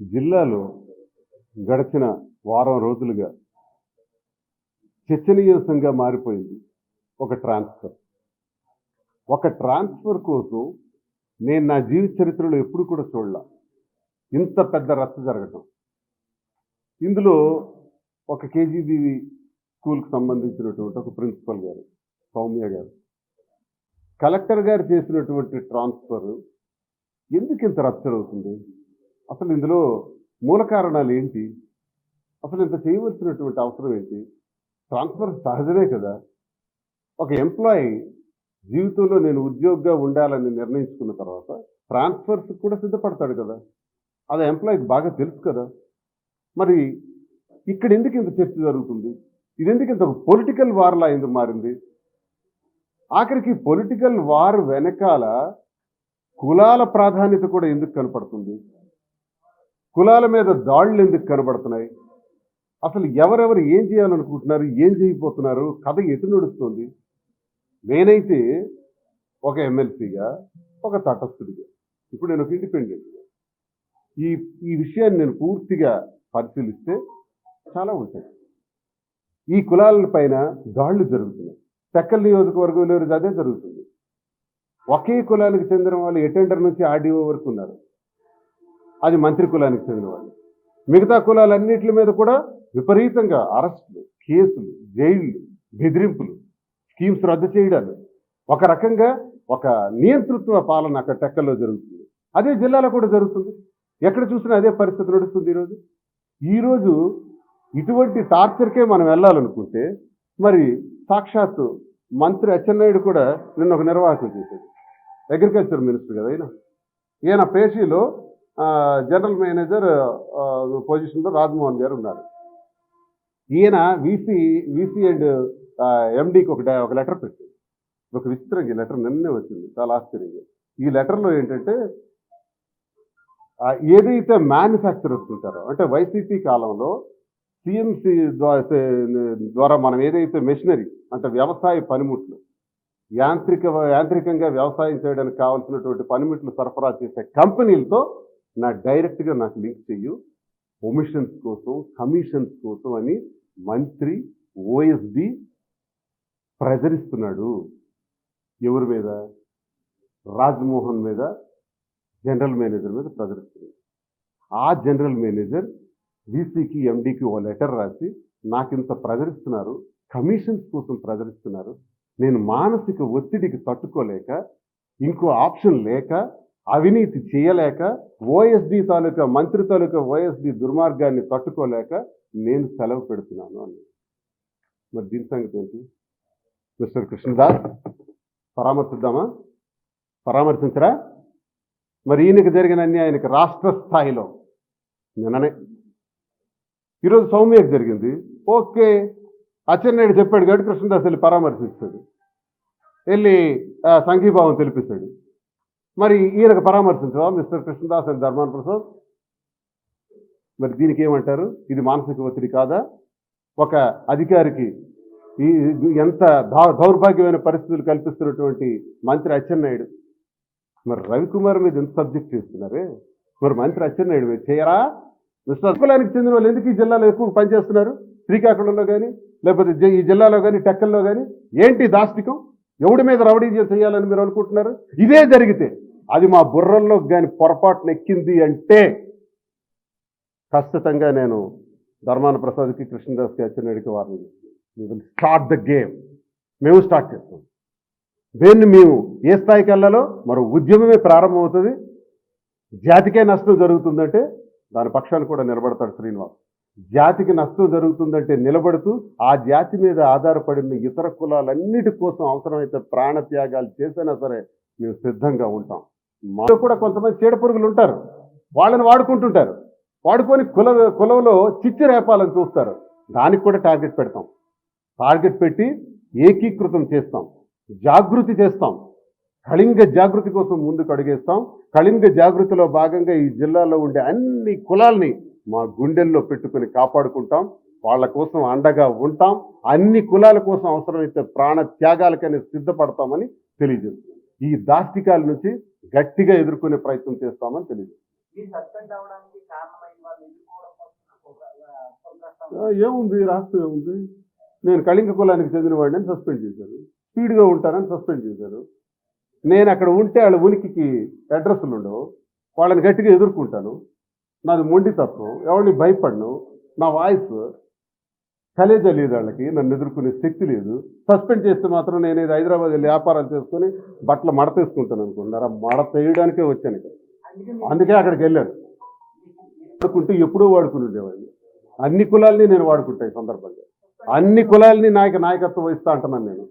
జిల్లాలో గడిచిన వారం రోజులుగా చర్చనీయాంశంగా మారిపోయింది ఒక ట్రాన్స్ఫర్. ఒక ట్రాన్స్ఫర్ కోసం నేను నా జీవిత చరిత్రలో ఎప్పుడు కూడా చూడలా. ఇంత పెద్ద రచ్చ జరగటం. ఇందులో ఒక కేజీబీవి స్కూల్కి సంబంధించినటువంటి ఒక ప్రిన్సిపల్ గారు సౌమ్య గారు. కలెక్టర్ గారు చేసినటువంటి ట్రాన్స్ఫర్ ఎందుకు ఇంత రచ్చ జరుగుతుంది అసలు ఇందులో మూల కారణాలు ఏంటి? అసలు ఇంత చేయవలసినటువంటి అవసరం ఏంటి? ట్రాన్స్ఫర్ సహజమే కదా. ఒక ఎంప్లాయీ జీవితంలో నేను ఉద్యోగిగా ఉండాలని నిర్ణయించుకున్న తర్వాత ట్రాన్స్ఫర్స్ కూడా సిద్ధపడతాడు కదా. అది ఎంప్లాయీకి బాగా తెలుసు కదా. మరి ఇక్కడ ఎందుకు ఇంత చర్చ జరుగుతుంది? ఇది ఎందుకు ఇంత పొలిటికల్ వార్లా ఎందుకు మారింది? ఆఖరికి పొలిటికల్ వార్ వెనకాల కులాల ప్రాధాన్యత కూడా ఎందుకు కనపడుతుంది? కులాల మీద దాడులు ఎందుకు కనబడుతున్నాయి? అసలు ఎవరెవరు ఏం చేయాలనుకుంటున్నారు? ఏం చేయబోతున్నారు? కథ ఎటు నడుస్తుంది? నేనైతే ఒక ఎమ్మెల్సీగా ఒక తటస్థుడిగా ఇప్పుడు నేను ఒక ఇండిపెండెంట్గా. ఈ ఈ విషయాన్ని నేను పూర్తిగా పరిశీలిస్తే చాలా ఉంటాయి. ఈ కులాల పైన దాడులు జరుగుతున్నాయి. తెక్కల నియోజకవర్గంలో అదే జరుగుతుంది. ఒకే కులానికి చెందిన వాళ్ళు ఎటెండర్ నుంచి ఆర్డీఓ వరకు ఉన్నారు. అది మంత్రి కులానికి చెందిన వాళ్ళు. మిగతా కులాలన్నింటి మీద కూడా విపరీతంగా అరెస్టులు కేసులు జైళ్ళు బెదిరింపులు స్కీమ్స్ రద్దు చేయడాలు. ఒక రకంగా ఒక నియంతృత్వ పాలన అక్కడ టెక్కల్లో జరుగుతుంది. అదే జిల్లాలో కూడా జరుగుతుంది. ఎక్కడ చూసినా అదే పరిస్థితి నడుస్తుంది ఈరోజు. ఈరోజు ఇటువంటి టార్చర్కే మనం వెళ్ళాలనుకుంటే మరి సాక్షాత్తు మంత్రి అచ్చెన్నాయుడు కూడా నిన్న ఒక నిర్వాహకం చేశాడు అగ్రికల్చర్ మినిస్టర్ కదా ఆయన ఈయన పేషీలో జనరల్ మేనేజర్ పొజిషన్లో రాజ్మోహన్ గారు ఉన్నారు. ఈయన వీసీ వీసీ అండ్ ఎండీకి ఒక ఒక లెటర్ పెట్టింది ఒక విచిత్రంగా ఈ లెటర్ నిన్నే వచ్చింది. చాలా ఆశ్చర్యంగా. ఈ లెటర్లో ఏంటంటే ఏదైతే మ్యానుఫ్యాక్చరర్స్ ఉంటారో అంటే వైసీపీ కాలంలో సిఎంసి ద్వారా మనం ఏదైతే మెషినరీ అంటే వ్యవసాయ పనిముట్లు యాంత్రిక యాంత్రికంగా వ్యవసాయం చేయడానికి కావాల్సినటువంటి పనిముట్లు సరఫరా చేసే కంపెనీలతో నా డైరెక్ట్గా నాకు లింక్ చెయ్యు. ఒమిషన్స్ కోసం కమిషన్స్ కోసం అని మంత్రి ఓఎస్డి ప్రజరిస్తున్నాడు. ఎవరి మీద? రాజ్మోహన్ మీద జనరల్ మేనేజర్ మీద ప్రజరిస్తున్నాడు. ఆ జనరల్ మేనేజర్ వీసీకి ఎండీకి ఓ లెటర్ రాసి నాకింత ప్రజరిస్తున్నారు కమిషన్స్ కోసం ప్రజరిస్తున్నారు. నేను మానసిక ఒత్తిడికి తట్టుకోలేక ఇంకో ఆప్షన్ లేక అవినీతి చేయలేక ఓఎస్డి తాలూకా మంత్రి తాలూకా ఓఎస్డి దుర్మార్గాన్ని తట్టుకోలేక నేను సెలవు పెడుతున్నాను అని. మరి దీని సంగతి ఏంటి? మిస్టర్ కృష్ణదాస్ పరామర్శిద్దామా? పరామర్శించరా? మరి ఈయనకు జరిగిన అన్యాయానికి రాష్ట్ర స్థాయిలో నిన్ననే. ఈరోజు సౌమ్యకు జరిగింది. ఓకే అచ్చెన్నాయుడు చెప్పాడు కాబట్టి కృష్ణదాస్ వెళ్ళి పరామర్శిస్తాడు. వెళ్ళి సంఘీభావం తెలిపిస్తాడు. మరి ఈయనకు పరామర్శించవా మిస్టర్ కృష్ణదాస్ అండ్ ధర్మాన్ ప్రసాద్? మరి దీనికి ఏమంటారు? ఇది మానసిక ఒత్తిడి కాదా? ఒక అధికారికి ఈ ఎంత దౌర్భాగ్యమైన పరిస్థితులు కల్పిస్తున్నటువంటి మంత్రి అచ్చెన్నాయుడు. మరి రవికుమార్ మీద ఎంత సబ్జెక్ట్ చేస్తున్నారే? మరి మంత్రి అచ్చెన్నాయుడు మీరు చేయరా? మిస్టర్ కులానికి చెందిన వాళ్ళు ఎందుకు ఈ జిల్లాలో ఎక్కువ పనిచేస్తున్నారు శ్రీకాకుళంలో కానీ లేకపోతే జి- ఈ జిల్లాలో కానీ టెక్కల్లో కానీ ఏంటి దాష్టికం? ఎవడి మీద రవడీ చేయాలని మీరు అనుకుంటున్నారు? ఇదే జరిగితే అది మా బుర్రల్లో కానీ పొరపాటున ఎక్కింది అంటే ఖచ్చితంగా నేను ధర్మాన ప్రసాద్కి కృష్ణదాస్కి అచ్చెన్నాయుడికి వారిని విల్ స్టార్ట్ ద గేమ్ మేము స్టార్ట్ చేస్తాం. దేన్ని మేము ఏ స్థాయికి వెళ్ళాలో మరో ఉద్యమమే ప్రారంభమవుతుంది. జాతికే నష్టం జరుగుతుందంటే దాని పక్షాన్ని కూడా నిలబడతాడు శ్రీనివాస్. జాతికి నష్టం జరుగుతుందంటే నిలబడుతూ ఆ జాతి మీద ఆధారపడిన ఇతర కులాలన్నిటి కోసం అవసరమైతే ప్రాణత్యాగాలు చేసినా సరే మేము సిద్ధంగా ఉంటాం. మాలో కూడా కొంతమంది చీడపురుగులు ఉంటారు. వాళ్ళని వాడుకుంటుంటారు. వాడుకొని కుల కులంలో చిచ్చు రేపాలని చూస్తారు. దానికి కూడా టార్గెట్ పెడతాం. టార్గెట్ పెట్టి ఏకీకృతం చేస్తాం. జాగృతి చేస్తాం. కళింగ జాగృతి కోసం ముందుకు అడిగేస్తాం. కళింగ జాగృతిలో భాగంగా ఈ జిల్లాలో ఉండే అన్ని కులాల్ని మా గుండెల్లో పెట్టుకుని కాపాడుకుంటాం. వాళ్ళ కోసం అండగా ఉంటాం. అన్ని కులాల కోసం అవసరమైతే ప్రాణ త్యాగాలకనే సిద్ధపడతామని తెలియజేస్తున్నాం. ఈ దాష్టికాల నుంచి గట్టిగా ఎదుర్కొనే ప్రయత్నం చేస్తామని తెలియదు. ఏముంది? రాష్ట్రం ఏముంది? నేను కళింగ కులానికి చెందిన వాడిని సస్పెండ్ చేశారు. స్పీడ్గా ఉంటానని సస్పెండ్ చేశారు. నేను అక్కడ ఉంటే వాళ్ళ ఉనికికి అడ్రస్లు ఉండవు. వాళ్ళని గట్టిగా ఎదుర్కొంటాను. నాది మొండి తత్వం ఎవరిని భయపడను. నా వాయిస్ కలేజా లేదు వాళ్ళకి నన్ను ఎదుర్కొనే శక్తి లేదు. సస్పెండ్ చేస్తే మాత్రం నేను ఇది హైదరాబాద్ వెళ్ళి వ్యాపారాలు చేసుకొని బట్టలు మడతేసుకుంటాను అనుకున్నారా మడత వేయడానికే వచ్చాను ఇక్కడ. అందుకే అక్కడికి వెళ్ళాను. వాడుకుంటే ఎప్పుడూ వాడుకుని ఉండేవాడిని. అన్ని కులాల్ని నేను వాడుకుంటా ఈ సందర్భంగా. అన్ని కులాల్ని నాయక నాయకత్వం వహిస్తా అంటున్నాను నేను.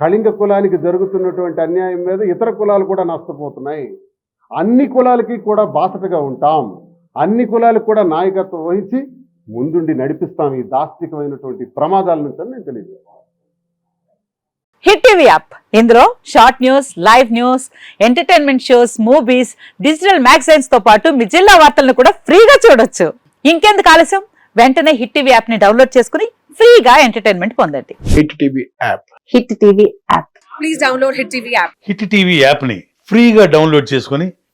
కళింగ కులానికి జరుగుతున్నటువంటి అన్యాయం మీద ఇతర కులాలు కూడా నష్టపోతున్నాయి. అన్ని కులాలకి కూడా బాసటగా ఉంటాం. అన్ని కులాలకు కూడా నాయకత్వం వహించి ముందుండి నడిపిస్తాం ఈ దాష్టికమైనటువంటి ప్రమాదాల నుంచి అని నేను తెలియజేస్తాను హిట్ టీవీ యాప్. ఇందులో short news live news entertainment shows movies digital మ్యాగజైన్స్తో పాటు మీ జిల్లా వార్తలను కూడా ఫ్రీగా చూడొచ్చు. ఇంకెందుకు ఆలస్యం? వెంటనే హిట్ టీవీ యాప్ని డౌన్లోడ్ చేసుకుని ఫ్రీగా ఎంటర్టైన్మెంట్ పొందండి. Hit TV app. Hit TV app. Please download Hit TV app. Hit TV యాప్ని ఫ్రీగా డౌన్లోడ్ చేసుకొని